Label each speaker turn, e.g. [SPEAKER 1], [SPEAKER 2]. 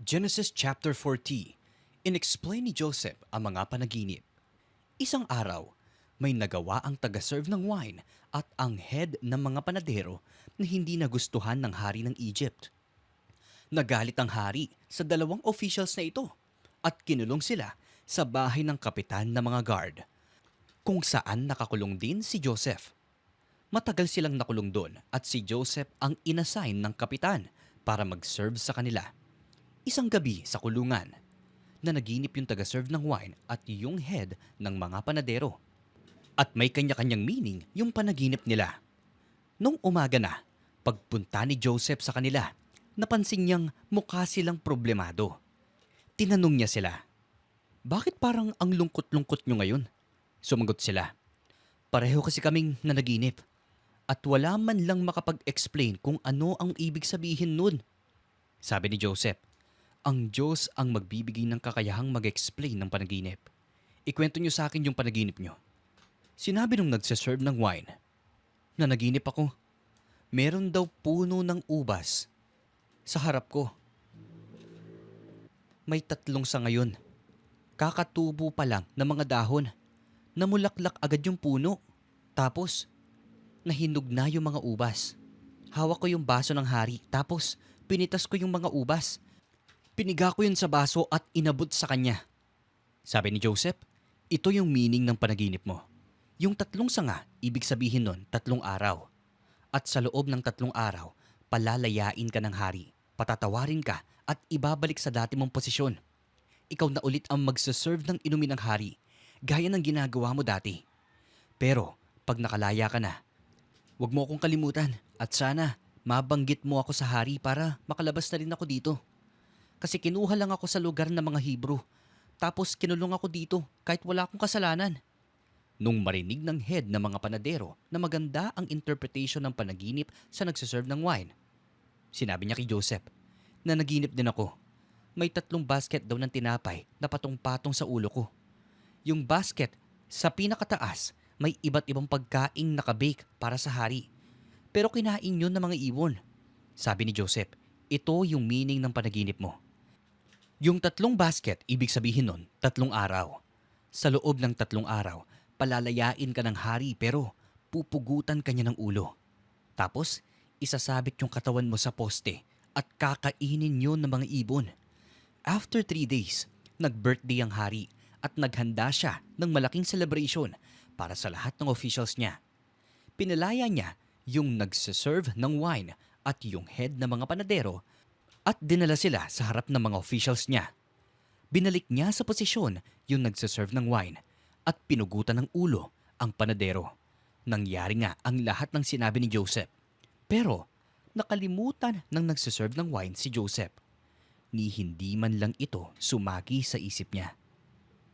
[SPEAKER 1] Genesis chapter 40, inexplain ni Joseph ang mga panaginip. Isang araw, may nagawa ang taga-serve ng wine at ang head ng mga panadero na hindi nagustuhan ng hari ng Egypt. Nagalit ang hari sa dalawang officials na ito at kinulong sila sa bahay ng kapitan ng mga guard, kung saan nakakulong din si Joseph. Matagal silang nakulong doon at si Joseph ang inassign ng kapitan para mag-serve sa kanila. Isang gabi sa kulungan, na naginip yung taga-serve ng wine at yung head ng mga panadero. At may kanya-kanyang meaning yung panaginip nila. Nung umaga na, pagpunta ni Joseph sa kanila, napansin niyang mukha silang problemado. Tinanong niya sila, Bakit parang ang lungkot-lungkot nyo ngayon? Sumagot sila, Pareho kasi kaming nanaginip at wala man lang makapag-explain kung ano ang ibig sabihin nun. Sabi ni Joseph, ang Diyos ang magbibigay ng kakayahang mag-explain ng panaginip. Ikwento niyo sa akin yung panaginip niyo. Sinabi nung nagsaserve ng wine, na naginip ako. Meron daw puno ng ubas sa harap ko. May tatlong sa ngayon. Kakatubo pa lang ng mga dahon. Namulaklak agad yung puno. Tapos, nahinog na yung mga ubas. Hawak ko yung baso ng hari tapos pinitas ko yung mga ubas. Piniga ko yun sa baso at inabot sa kanya. Sabi ni Joseph, ito yung meaning ng panaginip mo. Yung tatlong sanga, ibig sabihin nun tatlong araw. At sa loob ng tatlong araw, palalayain ka ng hari, patatawarin ka at ibabalik sa dati mong posisyon. Ikaw na ulit ang magsaserve ng inumin ng hari, gaya ng ginagawa mo dati. Pero pag nakalaya ka na, huwag mo akong kalimutan at sana mabanggit mo ako sa hari para makalabas na rin ako dito. Kasi kinuha lang ako sa lugar ng mga Hebrew. Tapos kinulong ako dito kahit wala akong kasalanan. Nung marinig ng head ng mga panadero na maganda ang interpretation ng panaginip sa nagsaserve ng wine, sinabi niya kay Joseph na naginip din ako. May tatlong basket daw ng tinapay na patong-patong sa ulo ko. Yung basket sa pinakataas may iba't ibang pagkaing nakabake para sa hari. Pero kinain yun ng mga ibon. Sabi ni Joseph, ito yung meaning ng panaginip mo. Yung tatlong basket, ibig sabihin nun, tatlong araw. Sa loob ng tatlong araw, palalayain ka ng hari pero pupugutan ka niya ng ulo. Tapos, isasabit yung katawan mo sa poste at kakainin yun ng mga ibon. After three days, nag-birthday ang hari at naghanda siya ng malaking celebration para sa lahat ng officials niya. Pinalaya niya yung nagsaserve ng wine at yung head ng mga panadero at dinala sila sa harap ng mga officials niya. Binalik niya sa posisyon yung nagsaserve ng wine at pinugutan ng ulo ang panadero. Nangyari nga ang lahat ng sinabi ni Joseph. Pero nakalimutan ng nagsaserve ng wine si Joseph. Ni hindi man lang ito sumagi sa isip niya.